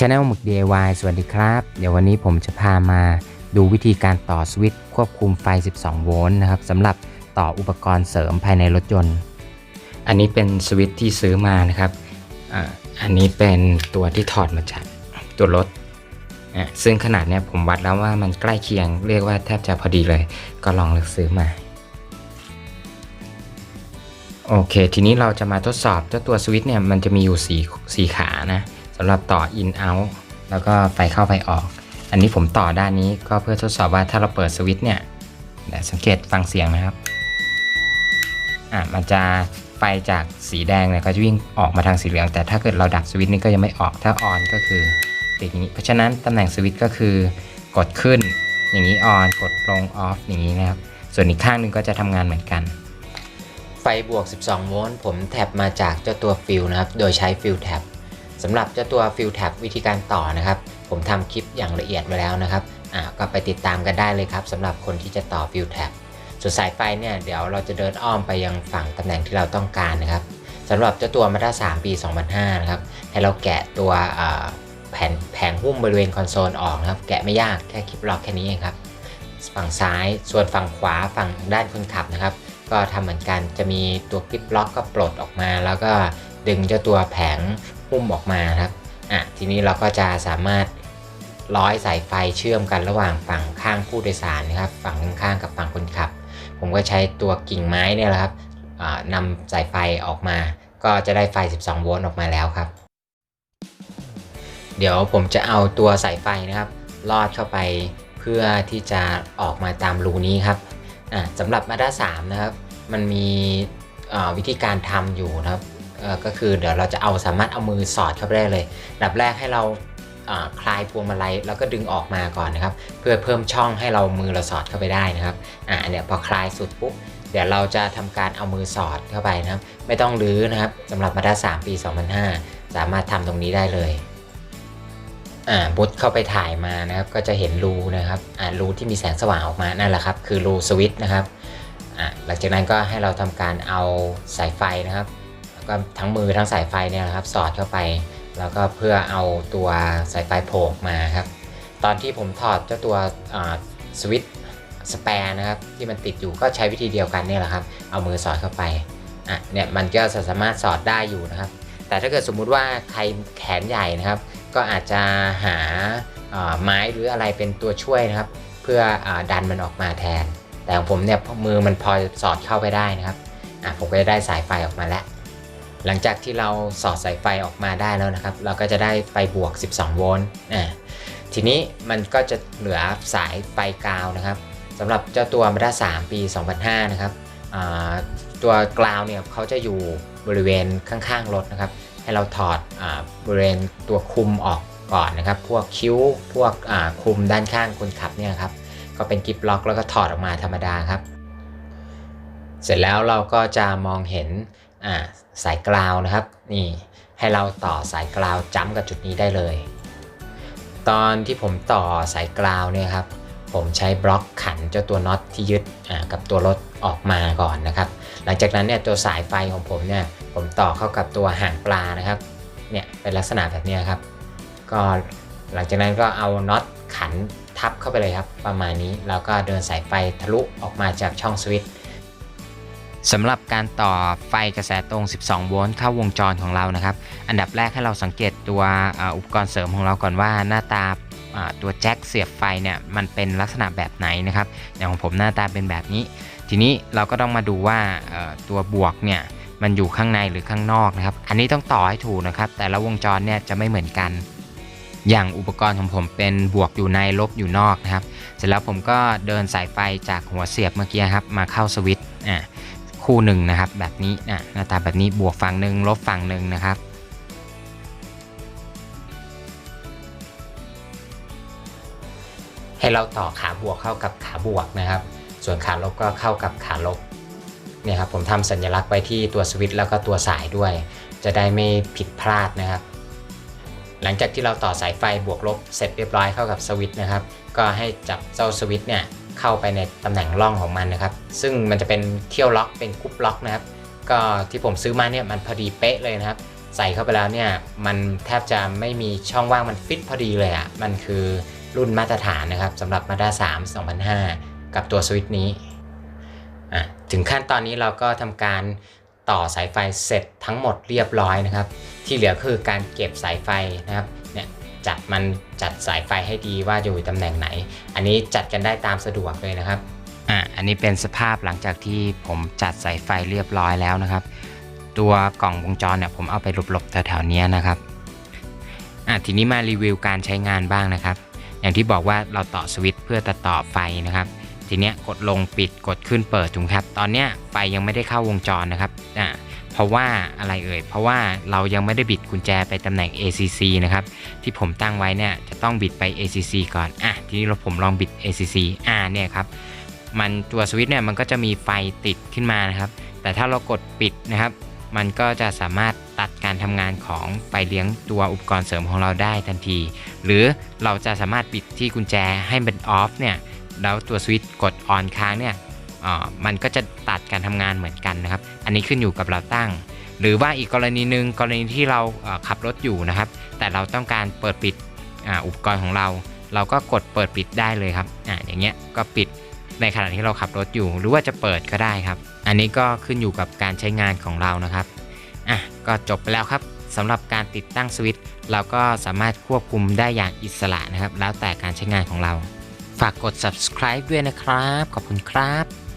Channel หมึก DIY สวัสดีครับ เดี๋ยววันนี้ผมจะพามาดูวิธีการต่อสวิตช์ควบคุมไฟ 12 โวลต์นะครับสำหรับต่ออุปกรณ์เสริมภายในรถยนต์ อันนี้เป็นสวิตช์ที่ซื้อมานะครับออันนี้เป็นตัวที่ถอดมาจากตัวรถ ซึ่งขนาดเนี้ยผมวัดแล้วว่ามันใกล้เคียง เรียกว่าแทบจะพอดีเลย ก็ลองเลือกซื้อมา โอเค ทีนี้เราจะมาทดสอบเจ้าตัวสวิตช์เนี่ยมันจะมีอยู่สีสีขานะ สำหรับต่อ in out แล้วก็ไฟเข้าไฟออก อันนี้ผมต่อด้านนี้ก็เพื่อทดสอบว่าถ้าเราเปิดสวิตช์เนี่ยสังเกตฟังเสียงนะครับอะมันจะไฟจากสีแดงเนี่ยก็จะวิ่งออกมาทางสีเหลือง แต่ถ้าเกิดเราดับสวิตช์นี่ก็ยังไม่ออกถ้าออนก็คือติดอย่างนี้ เพราะฉะนั้นตำแหน่งสวิตช์ก็คือกดขึ้นอย่างนี้ออนกดลงออฟอย่างนี้นะครับ ส่วนอีกข้างหนึงก็จะทำงานเหมือนกัน ไฟบวก 12 โวลต์ผมแท็บมาจากเจ้าตัวฟิลนะครับ โดยใช้ฟิลแท็บ สำหรับเจ้าตัวฟิลแท็บวิธีการต่อนะครับ ผมทำคลิปอย่างละเอียดไว้แล้วนะครับอ่าก็ไปติดตามกันได้เลยครับสำหรับคนที่จะต่อฟิลแท็บส่วนสายไฟเนี่ยเดี๋ยวเราจะเดินอ้อมไปยังฝั่งตำแหน่งที่เราต้องการนะครับสำหรับเจ้าตัวมาด้า3ปี 2005 นะครับ ให้เราแกะตัวแผ่นแผงหุ้มบริเวณคอนโซลออกนะครับ แกะไม่ยากแค่คลิปล็อกแค่นี้เองครับ ฝั่งซ้ายส่วนฝั่งขวาฝั่งด้านคนขับนะครับ ก็ทำเหมือนกันจะมีตัวคลิปล็อกก็ปลดออกมา แล้วก็ดึงเจ้าตัวแผง หุ้มออกมาครับอะทีนี้เราก็จะสามารถร้อยสายไฟเชื่อมกันระหว่างฝั่งข้างผู้โดยสารนะครับ ฝั่งข้างกับฝั่งคนขับ ผมก็ใช้ตัวกิ่งไม้เนี่ยแหละครับนำสายไฟออกมา ก็จะได้ไฟ 12 โวลต์ออกมาแล้วครับ เดี๋ยวผมจะเอาตัวสายไฟนะครับลอดเข้าไปเพื่อที่จะออกมาตามรูนี้ครับอะสำหรับมาด้า3นะครับ มันมีวิธีการทำอยู่นะครับ ก็คือเดี๋ยวเราจะเอาสามารถเอามือสอดเข้าไปได้เลยดับแรกให้เราคลายพวงมาลัยแล้วก็ดึงออกมาก่อนนะครับ เพื่อเพิ่มช่องให้เรามือเราสอดเข้าไปได้นะครับอ่าเนี่ยพอคลายสุดปุ๊บเดี๋ยวเราจะทำการเอามือสอดเข้าไปนะครับ ไม่ต้องรื้อนะครับสำหรับมาด้า3ปี 2005 สามารถทำตรงนี้ได้เลยอ่าบุดเข้าไปถ่ายมานะครับ ก็จะเห็นรูนะครับอ่ารูที่มีแสงสว่างออกมานั่นแหละครับ คือรูสวิตช์นะครับอ่าหลังจากนั้นก็ให้เราทำการเอาสายไฟนะครับ ก็ทั้งมือทั้งสายไฟเนี่ยนะครับสอดเข้าไป แล้วก็เพื่อเอาตัวสายไฟโผล่มาครับ ตอนที่ผมถอดเจ้าตัวสวิตช์สแปร์นะครับที่มันติดอยู่ก็ใช้วิธีเดียวกันเนี่ยแหละครับ เอามือสอดเข้าไปอะเนี่ยมันก็สามารถสอดได้อยู่นะครับ แต่ถ้าเกิดสมมุติว่าใครแขนใหญ่นะครับ ก็อาจจะหาไม้หรืออะไรเป็นตัวช่วยนะครับ เพื่ออดันมันออกมาแทน แต่ของผมเนี่ยมือมันพอสอดเข้าไปได้นะครับอะผมก็ได้สายไฟออกมาแล้ว หลังจากที่เราสอดสายไฟออกมาได้แล้วนะครับ เราก็จะได้ไฟบวก 12 โวลต์อะทีนี้มันก็จะเหลือสายไฟกาวนะครับสำหรับเจ้าตัวมาด้า3ปี 2005 นะครับตัวกราวเนี่ยเขาจะอยู่บริเวณข้างๆรถนะครับ ให้เราถอดอบริเวณตัวคุมออกก่อนนะครับ พวกคิ้วพวกคุมด้านข้างคนขับเนี่ยครับก็เป็นกิฟล็อกแล้วก็ถอดออกมาธรรมดาครับ เสร็จแล้วเราก็จะมองเห็น สายกราวนะครับนี่ให้เราต่อสายกราวจ้ำกับจุดนี้ได้เลย ตอนที่ผมต่อสายกราวเนี่ยครับผมใช้บล็อกขันเจ้าตัวน็อตที่ยึดกับตัวรถออกมาก่อนนะครับ หลังจากนั้นเนี่ยตัวสายไฟของผมเนี่ยผมต่อเข้ากับตัวหางปลานะครับเนี่ยเป็นลักษณะแบบนี้ครับ ก็หลังจากนั้นก็เอาน็อตขันทับเข้าไปเลยครับ ประมาณนี้แล้วก็เดินสายไฟทะลุออกมาจากช่องสวิตช์ สำหรับการต่อไฟกระแสตรง 12 โวลต์เข้าวงจรของเรานะครับ อันดับแรกให้เราสังเกตตัวอุปกรณ์เสริมของเราก่อนว่าหน้าตาตัวแจ็คเสียบไฟเนี่ยมันเป็นลักษณะแบบไหนนะครับ อย่างของผมหน้าตาเป็นแบบนี้ ทีนี้เราก็ต้องมาดูว่าตัวบวกเนี่ยมันอยู่ข้างในหรือข้างนอกนะครับ อันนี้ต้องต่อให้ถูกนะครับ แต่ละวงจรเนี่ยจะไม่เหมือนกัน อย่างอุปกรณ์ของผมเป็นบวกอยู่ในลบอยู่นอกนะครับ เสร็จแล้วผมก็เดินสายไฟจากหัวเสียบเมื่อกี้ครับมาเข้าสวิตช์อะ คู่หนึ่งนะครับ แบบนี้อะหน้าตาแบบนี้บวกฝั่งหนึ่งลบฝั่งหนึ่งนะครับให้เราต่อขาบวกเข้ากับขาบวกนะครับ ส่วนขาลบก็เข้ากับขาลบเนี่ยครับผมทำสัญลักษณ์ไว้ที่ตัวสวิตช์แล้วก็ตัวสายด้วย จะได้ไม่ผิดพลาดนะครับ หลังจากที่เราต่อสายไฟบวกลบเสร็จเรียบร้อยเข้ากับสวิตช์นะครับ ก็ให้จับเจ้าสวิตช์เนี่ย เข้าไปในตำแหน่งร่องของมันนะครับ ซึ่งมันจะเป็นเที่ยวล็อกเป็นกรุ๊ปล็อกนะครับ ก็ที่ผมซื้อมาเนี่ยมันพอดีเป๊ะเลยนะครับ ใส่เข้าไปแล้วเนี่ยมันแทบจะไม่มีช่องว่างมันฟิตพอดีเลยอะ่ะมันคือรุ่นมาตรฐานนะครับสำหรับ Mazda 3 2005 กับตัวสวิตช์นี้อะถึงขั้นตอนนี้เราก็ทำการต่อสายไฟเสร็จทั้งหมดเรียบร้อยนะครับ ที่เหลือคือการเก็บสายไฟนะครับ จัดมันจัดสายไฟให้ดีว่าอยู่ตำแหน่งไหน อันนี้จัดกันได้ตามสะดวกเลยนะครับอะอันนี้เป็นสภาพหลังจากที่ผมจัดสายไฟเรียบร้อยแล้วนะครับ ตัวกล่องวงจรเนี่ยผมเอาไปหลบๆแถวๆนี้นะครับอะทีนี้มารีวิวการใช้งานบ้างนะครับ อย่างที่บอกว่าเราต่อสวิตช์เพื่อตัดต่อไฟนะครับทีเนี้ยกดลงปิดกดขึ้นเปิดถูกครับ ตอนเนี้ยไฟยังไม่ได้เข้าวงจรนะครับอะ ราะว่าอะไรเอ่ย เพราะว่าเรายังไม่ได้บิดกุญแจไปตำแหน่ง ACC นะครับ ที่ผมตั้งไว้เนี่ยจะต้องบิดไป ACC ก่อน อะ ทีนี้เราผมลองบิด ACC อ่าเนี่ยครับ มันตัวสวิตช์เนี่ยมันก็จะมีไฟติดขึ้นมานะครับ แต่ถ้าเรากดปิดนะครับ มันก็จะสามารถตัดการทำงานของไฟเลี้ยงตัวอุปกรณ์เสริมของเราได้ทันที หรือเราจะสามารถปิดที่กุญแจให้เป็นออฟเนี่ย แล้วตัวสวิตช์กดออนค้างเนี่ย มันก็จะตัดการทำงานเหมือนกันนะครับ อันนี้ขึ้นอยู่กับเราตั้ง หรือว่าอีกกรณีหนึ่งกรณีที่เราขับรถอยู่นะครับ แต่เราต้องการเปิดปิดอ,อุปกรณ์ของเรา เราก็กดเปิดปิดได้เลยครับออย่างเงี้ยก็ปิดในขณะที่เราขับรถอยู่ หรือว่าจะเปิดก็ได้ครับ อันนี้ก็ขึ้นอยู่กับการใช้งานของเรานะครับอะก็จบไปแล้วครับสำหรับการติดตั้งสวิตช์เราก็สามารถควบคุมได้อย่างอิสระนะครับ แล้วแต่การใช้งานของเรา ฝากกด subscribe ด้วยนะครับ ขอบคุณครับ